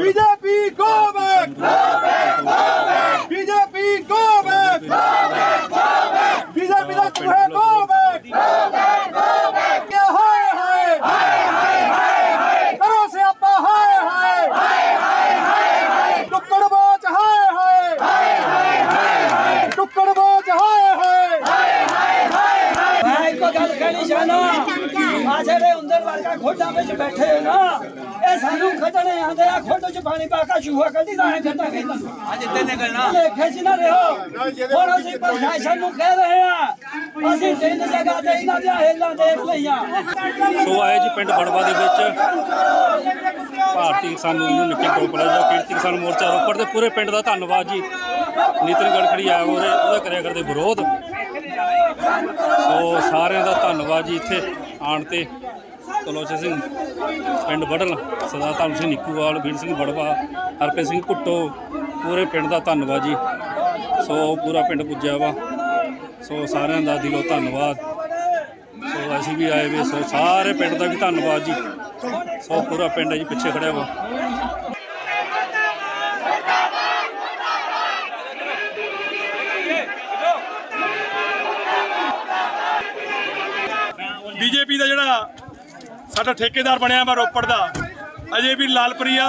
BJP ਵਰਗਾ ਖੋਡਾਂ ਵਿੱਚ ਬੈਠੇ ਹੋ ਨਾ ਇਹ ਸਾਨੂੰ ਖੱਟਣੇ ਆਂਦੇ ਆ ਖੋਡੋ ਚ ਪਾਣੀ ਪਾ ਕੇ ਸ਼ੂਹਾ ਕੱਢੀ ਦਾ ਹੈ ਖੱਟਾ ਕਹਿੰਦਾ ਅੱਜ ਇੱਥੇ ਨਿਕਲਣਾ। ਲੇਖੇ ਚ ਨਾ ਰਹੋ। ਹੁਣ ਅਸੀਂ ਪ੍ਰਸ਼ਾਸਨ ਨੂੰ ਕਹਿ ਰਹੇ ਆ ਅਸੀਂ ਤਿੰਨ ਜਗ੍ਹਾ ਤੇ ਇਹਨਾਂ ਦੀਆਂ ਹੇਲਾਂ ਦੇਖ ਲਈਆਂ। ਸੋ ਆਏ ਜੀ ਪਿੰਡ ਬੜਵਾ ਦੇ ਵਿੱਚ। ਭਾਰਤੀ ਕਿਸਾਨ ਯੂਨੀਅਨ ਨਿੱਕੇ ਟੋਪਲਾ ਦਾ ਕਿਰਤੀ ਕਿਸਾਨ ਮੋਰਚਾ ਰੋਪੜ ਦੇ ਪੂਰੇ ਪਿੰਡ ਦਾ ਧੰਨਵਾਦ ਜੀ। ਨਿਤਨ ਗੜਖੜੀ ਆਇਆ ਉਹਦੇ ਉਹਦਾ ਕਰਿਆ ਕਰਦੇ ਵਿਰੋਧ। ਸੋ ਸਾਰਿਆਂ ਦਾ ਧੰਨਵਾਦ ਜੀ ਇੱਥੇ ਆਣ ਤੇ। ਕਲੋਚ ਸਿੰਘ, ਪਿੰਡ ਬੜਲ ਸਰਦਾਰ ਧਰਮ ਸਿੰਘ ਨਿੱਕੂਵਾਲ, ਵੀਰ ਸਿੰਘ ਬੜਵਾ ਹਰਪ੍ਰੀਤ ਸਿੰਘ ਭੁੱਟੋ, ਪੂਰੇ ਪਿੰਡ ਦਾ ਧੰਨਵਾਦ ਜੀ। ਸੋ ਪੂਰਾ ਪਿੰਡ ਪੁੱਜਿਆ ਵਾ। ਸੋ ਸਾਰਿਆਂ ਦਾ ਦਿਲੋਂ ਧੰਨਵਾਦ। ਸੋ ਅਸੀਂ ਵੀ ਆਏ ਵੇ, ਸੋ ਸਾਰੇ ਪਿੰਡ ਦਾ ਵੀ ਧੰਨਵਾਦ ਜੀ। ਸੋ ਪੂਰਾ ਪਿੰਡ ਹੈ ਜੀ ਪਿੱਛੇ ਖੜਿਆ ਵਾ। ਬੀਜੇਪੀ ਦਾ ਜਿਹੜਾ ਸਾਡਾ ਠੇਕੇਦਾਰ ਬਣਿਆ ਵਾ ਰੋਪੜ ਦਾ। ਅਜੇ ਵੀ ਲਾਲਪਰੀਆ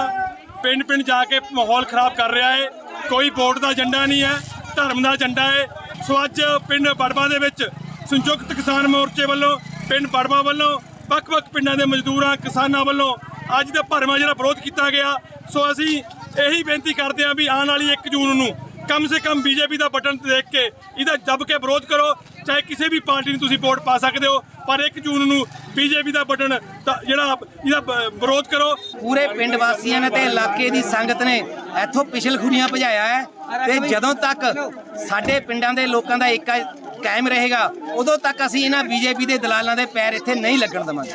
ਪਿੰਡ ਪਿੰਡ ਜਾ ਕੇ ਮਾਹੌਲ ਖਰਾਬ ਕਰ ਰਿਹਾ ਹੈ ਕੋਈ ਵੋਟ ਦਾ ਏਜੰਡਾ ਨਹੀਂ ਹੈ, ਧਰਮ ਦਾ ਏਜੰਡਾ ਹੈ ਸੋ ਅੱਜ ਪਿੰਡ ਬੜਵਾ ਦੇ ਵਿੱਚ ਸੰਯੁਕਤ ਕਿਸਾਨ ਮੋਰਚੇ ਵੱਲੋਂ, ਪਿੰਡ ਬੜਵਾ ਵੱਲੋਂ, ਵੱਖ-ਵੱਖ ਪਿੰਡਾਂ ਦੇ ਮਜ਼ਦੂਰਾਂ, ਕਿਸਾਨਾਂ ਵੱਲੋਂ ਅੱਜ ਦਾ ਭਰਵਾਂ ਜਿਹੜਾ ਵਿਰੋਧ ਕੀਤਾ ਗਿਆ। ਸੋ ਅਸੀਂ ਇਹੀ ਬੇਨਤੀ ਕਰਦੇ ਹਾਂ ਵੀ ਆਉਣ ਵਾਲੀ 1 ਜੂਨ ਨੂੰ ਕਮ ਸੇ ਕਮ ਬੀਜੇਪੀ ਦਾ ਬਟਨ ਦੇਖ ਕੇ ਇਹਦਾ ਦਬ ਕੇ ਵਿਰੋਧ ਕਰੋ। ਚਾਹੇ ਕਿਸੇ ਵੀ ਪਾਰਟੀ ਨੂੰ ਤੁਸੀਂ ਵੋਟ ਪਾ ਸਕਦੇ ਹੋ, ਪਰ 1 ਜੂਨ ਨੂੰ ਬੀਜੇਪੀ ਦਾ ਬਟਨ ਤਾਂ ਜਿਹੜਾ ਇਹਦਾ ਵਿਰੋਧ ਕਰੋ। ਪੂਰੇ ਪਿੰਡ ਵਾਸੀਆਂ ਨੇ ਤੇ ਇਲਾਕੇ ਦੀ ਸੰਗਤ ਨੇ ਇੱਥੋਂ ਪਿਛਲ ਖੁਰੀਆਂ ਭਜਾਇਆ ਹੈ ਤੇ ਜਦੋਂ ਤੱਕ ਸਾਡੇ ਪਿੰਡਾਂ ਦੇ ਲੋਕਾਂ ਦਾ ਏਕਾ ਕਾਇਮ ਰਹੇਗਾ, ਉਦੋਂ ਤੱਕ ਅਸੀਂ ਇਹਨਾਂ ਬੀਜੇਪੀ ਦੇ ਦਲਾਲਾਂ ਦੇ ਪੈਰ ਇੱਥੇ ਨਹੀਂ ਲੱਗਣ ਦੇਵਾਂਗੇ।